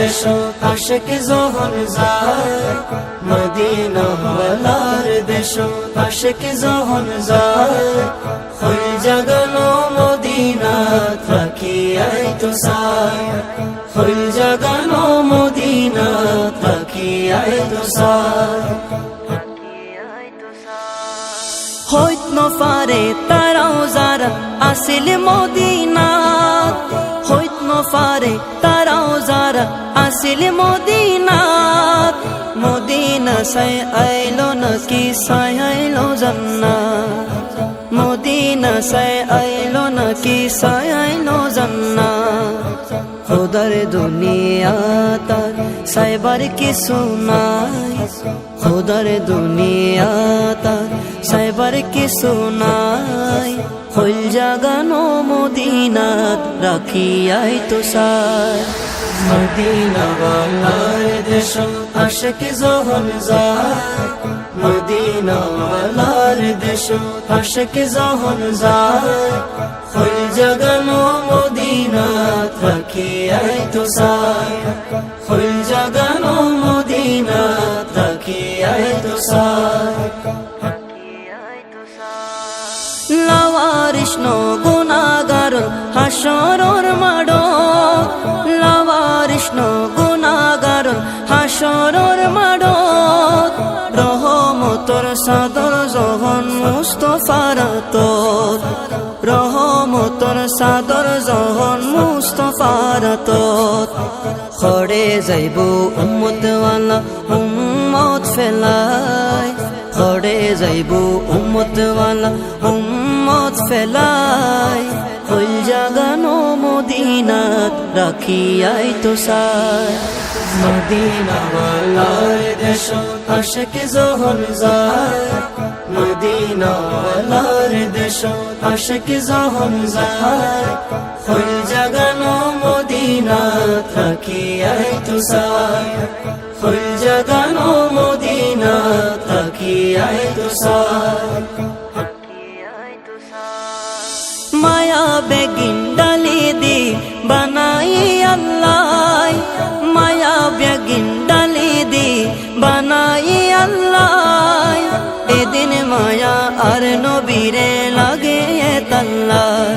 দেশত আশেক যখন যায় মদিনা ওয়ালার দেশত আশেক জাগানো মদিনাত রাখিয়াই তো সাই হইল জাগানো মদিনাত রাখিয়াই তো সাই হইত নফারে তারাও যারা আসিল মদিনাত নফারে তারাও যারা আসিল মদিনাত মদিনা সাই আইলো নাকি সাই আইলো জান্নাত? মদিনা সাই আইলো নাকি সাই আইলো জান্নাত? খোদার দুনিয়া তার সাইবার কিছু নাই। খোদার দুনিয়া সাইবার কিছু নাই হইল জাগানো মদিনাত, রাখিয়াই তো সাই মদিনা ওয়ালার দেশ আশেক যখন যায় মদিনাওয়ালার দেশ যখন যায় জাগানো রাখিয়াই তো সাই হইল জাগানো লাওয়ারিষ্ণ গুণাগার, হাসরর মাড। লাওয়ারিষ্ণ গুণাগার, হাসরর মাড। রহমতর সাদর জহন মুস্তফার তোর। রহমতর সাদর জহন মুস্তফার তোর। খড়ে যাইব উম্মতওয়ালা, উম্মত ফেলায় খড়ে যাইব উম্মতওয়ালা উম্মত ফেলায় হইল জাগানো মদিনাত রাখিয়াই তো সাই মদিনা ওয়ালার দেশ আশেক যখন যায় মদিনা ওয়ালার দেশ আশেক যখন যায় জাগানো মদিনাত রাখিয়াই তো সাই হইল জাগানো মদিনাত রাখিয়াই তো সাই মায়া বেগিন ডালি দি বানাই আল্লাহ। মায়া বেগিন ডালি দি বানাই আল্লাহ। এদিন মায়া আর নবীরে লাগে তাল্লাই